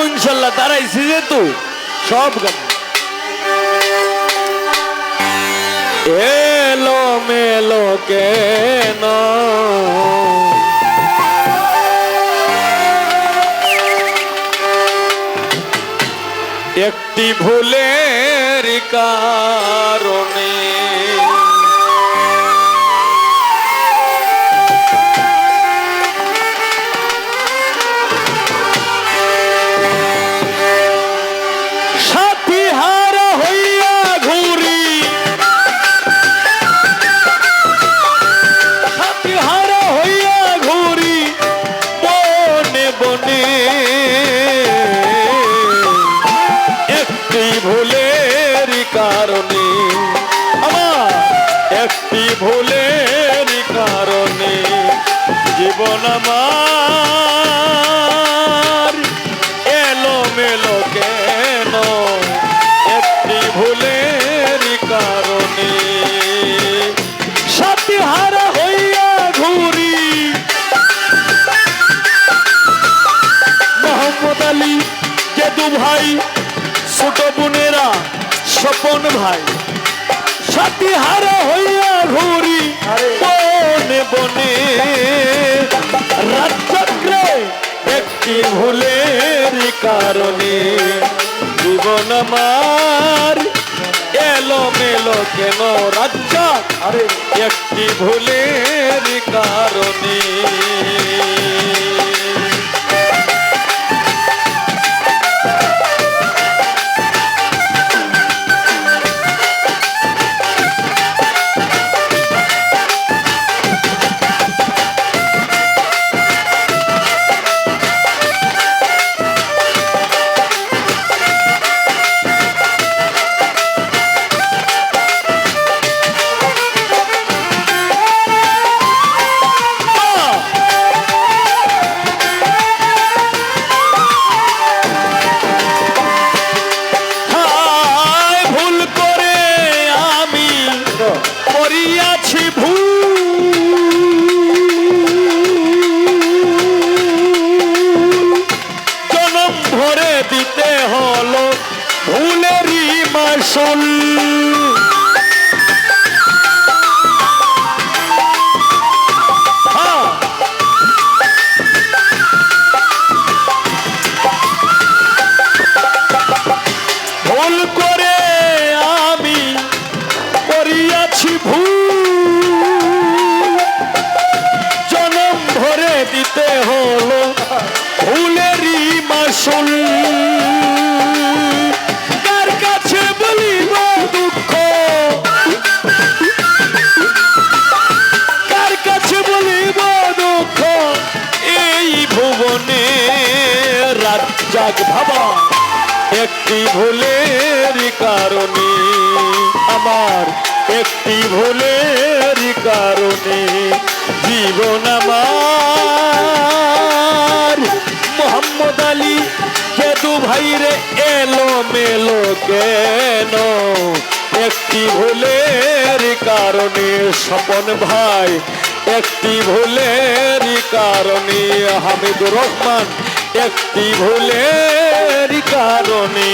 গামো ইনশাল্লাহ দাঁড়াইছি যেহেতু। সব এলো মেলো কেন? একটি ভুলের কারণে ভুলের কারণে জীবন আমার এলো মেলো কেন? একটি ভুলের কারণে সাথী হারা হইয়া ঘুরি। মোহাম্মদ আলী যেদু ভাই, ছোট বোনেরা, স্বপন ভাই। সাথী হারা হইয়া ঘুরি বনে বনে। রাজচক্রে একটি ভুলের কারণে জীবন আমার এলো মেলো কেন? রাজ্য একটি ভুলের কারণে। একটি ভুলের কারণে, আমার একটি ভুলের কারণে জীবন আমার। মোহাম্মদ আলী কেদু ভাইরে এলো মেলো কেন? একটি ভুলের কারণে, স্বপন ভাই, একটি ভুলের কারণে হামিদুর রহমান, একটি ভুলের কারণে।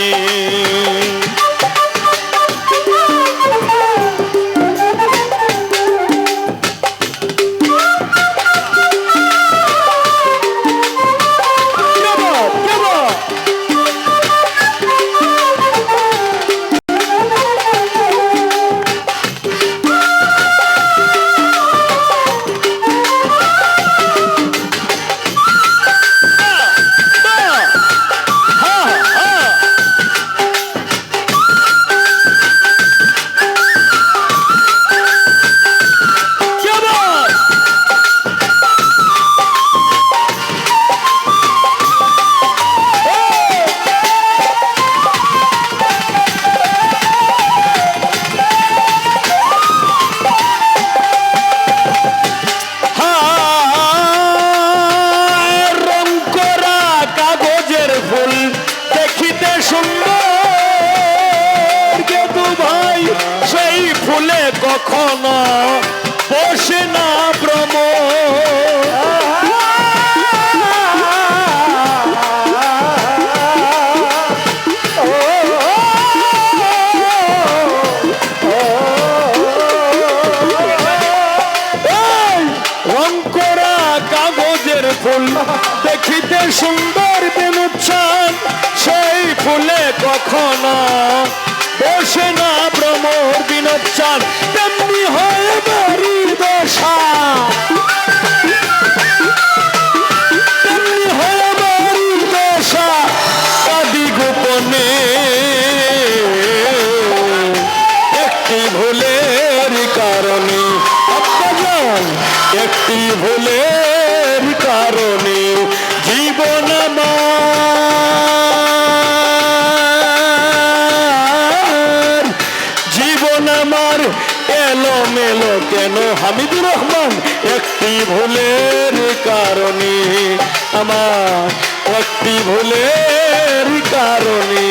কখনো বসে না ভ্রম। ফুল দেখিতে সুন্দর বিনুচ্ছান সেই ফুলে কখনো বসে না ভ্রমর বিনোচ্ছান তেমনি হয় বাড়ির দশা। তেমনি হয় দশা আদি গোপনে। একটি ভুলের কারণে একটি ভুলের কারণে, জীবন আমার। মেলো কেন? হামিদুর রহমান একটি ভুলের কারণে আমার একটি ভুলের কারণে।